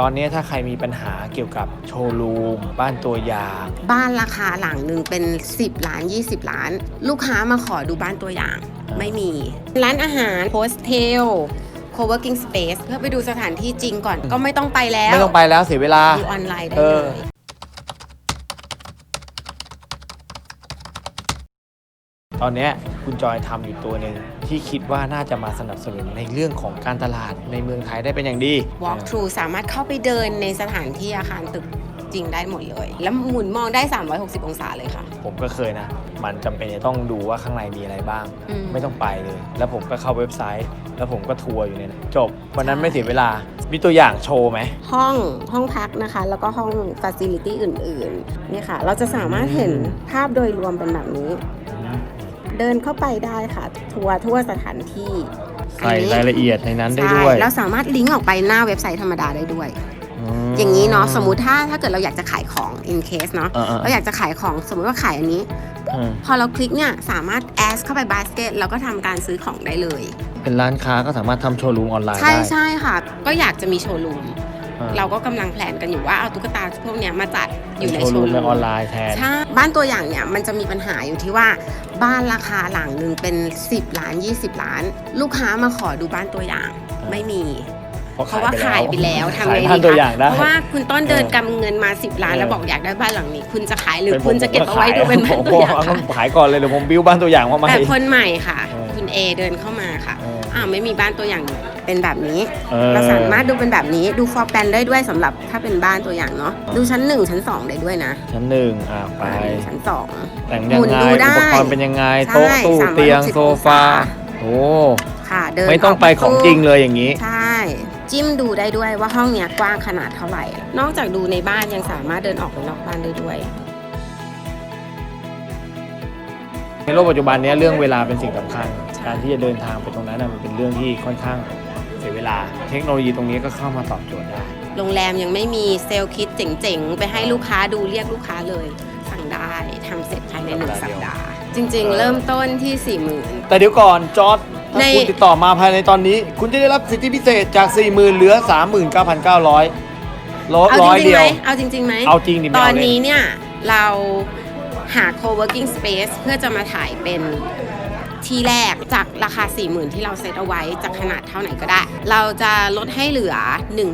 ตอนนี้ถ้าใครมีปัญหาเกี่ยวกับโชว์รูม บ้านตัวอย่าง บ้านราคาหลังหนึ่งเป็น 10 ล้าน 20 ล้าน ลูกค้ามาขอดูบ้านตัวอย่างอ่าไม่มี ร้านอาหารโฮสเทล co-working space เพื่อไปดูสถานที่จริงก่อนก็ไม่ต้องไปแล้ว ไม่ต้องไปแล้วเสียเวลา ดูออนไลน์ได้เอเลอ ย ตอนเนี้ยคุณจอยทำอยู่ตัวหนึ่งที่คิดว่าน่าจะมาสนับสนุนในเรื่องของการตลาดในเมืองไทยได้เป็นอย่างดี walk through สามารถเข้าไปเดินในสถานที่อาคารตึกจริงได้หมดเลย แล้วหมุนมองได้ 360 องศาเลยค่ะ ผมก็เคยนะ มันจำเป็นจะต้องดูว่าข้างในมีอะไรบ้าง อืม ไม่ต้องไปเลย แล้วผมก็เข้าเว็บไซต์ แล้วผมก็ทัวร์อยู่เนี่ยนะจบ วันนั้นไม่เสียเวลา มีตัวอย่างโชว์ไหม ห้องห้องพักนะคะ แล้วก็ห้องฟ a ซิลิตี้อื่นๆ นี่ค่ะ เราจะสามารถเห็นภาพโดยรวมเป็นแบบนี้ เดินเข้าไปได้ค่ะ ทัวร์ทั่วสถานที่ใส่รายละเอียดในนั้นได้ใช่ด้วยเราสามารถลิงก์ออกไปหน้าเว็บไซต์ธรรมดาได้ด้วยมอย่างนี้เนาะสมมุติถ้าถ้าเกิดเราอยากจะขายของ in case เนาะอ่าๆเราอยากจะขายของสมมติว่าขายอันนี้อืมพอเราคลิกเนี่ยสามารถแอสเข้าไปบาสเกตแล้วก็ทำการซื้อของได้เลย เป็นร้านค้าก็สามารถทำโชว์รูมออนไลน์ใช่ได้ใช่ค่ะ ก็อยากจะมีโชว์รูมอ่ เราก็กำลังแพลนกันอยู่ว่าเอาตุ๊กตาพวกเนี้ยมาจัดอยู่ในโชว์โชรูมว์ในรูมออนไลน์แทนใช่บ้านตัวอย่างเนี่ยมันจะมีปัญหาอยู่ที่ว่าบ้านราคาหลังหนึ่งเป็น 10 ล้าน 20 ล้าน ลูกค้ามาขอดูบ้านตัวอย่างอ่าไม่มีเพราะเพราะว่าขายไปแล้วทำขายไงบ้านดีตัวอย่างคะได้เพราะว่าคุณต้นเดินเออกำเงินมา 10 ล้านเออแล้วบอกอยากได้บ้านหลังนี้ คุณจะขายหรือป็นผมคุณจะเก็บเอาไว้ดูเป็นบ้านผมตัวอย่างผมค่ะขายก่อนเลยเดี๋ยวผมบิ้วบ้านตัวอย่างมาใหม่แต่คนใหม่ค่ะเออคุณเอเดินเข้ามาค่ะเอออ้าวไม่มีบ้านตัวอย่าง เป็นแบบนี้ออ เราสามารถดูเป็นแบบนี้ดูฟอร์แปนได้ด้วยสำหรับถ้าเป็นบ้านตัวอย่างเนาะอ่าดูชั้น1ชั้น2ได้ด้วยนะชั้นหนึ่งอะไปชั้น2แต่งยังหมุนไงดูได้อุปกรณ์เป็นยังไงใช่โต๊ะตู้360เตียงองศาโซฟาโอ้ค่ะเดินไม่ต้องไปของจริงเลยอย่างนี้ ใช่จิ้มดูได้ด้วยว่าห้องเนี้ยกว้างขนาดเท่าไหร่ นอกจากดูในบ้านยังสามารถเดินออกไปนอกบ้านได้ด้วย ในโลกปัจจุบันเนี้ยเรื่องเวลาเป็นสิ่งสำคัญ การที่จะเดินทางไปตรงนั้นน่ะมันเป็นเรื่องที่ค่อนข้างเสียเวลา เทคโนโลยีตรงนี้ก็เข้ามาตอบโจทย์ได้ โรงแรมยังไม่มีเซลล์คิดเจ๋งๆ ไปให้ลูกค้าดูเรียกลูกค้าเลย สั่งได้ทำเสร็จภายในหนึ่งสัสัปปดาดาห์ห์เดียวจริงๆ เริ่มต้นที่4ี่หมื่น แต่เดี๋ยวก่อนจอร์ดถ้าในคุณติดต่อมาภายในตอนนี้ คุณจะได้รับสิทธิพิเศษจาก 40,000เหลือ 39,900ลดเอาร้จอยริงๆเดีไหยมว เอาจริงๆไหมเอาจริงดิไม่ตอเอานเล่น นี้เนี่ย เราหา co-working space เพื่อจะมาถ่ายเป็น ที่แรกจากราคา 40,000 ที่เราเซตเอาไว้จากขนาดเท่าไหนก็ได้ เราจะลดให้เหลือ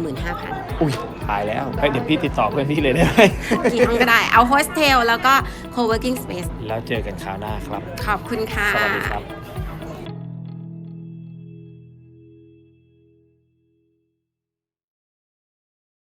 15,000 อุ้ยตายแล้วเฮ้ยเดี๋ยวพี่ติดต่อเพื่อนพี่เลยได้ไหมกี่ห้องก็ได้เอาโฮสเทลแล้วก็ co-working space แล้วเจอกันคราวหน้าครับ ขอบคุณค่ะ สวัสดีครับ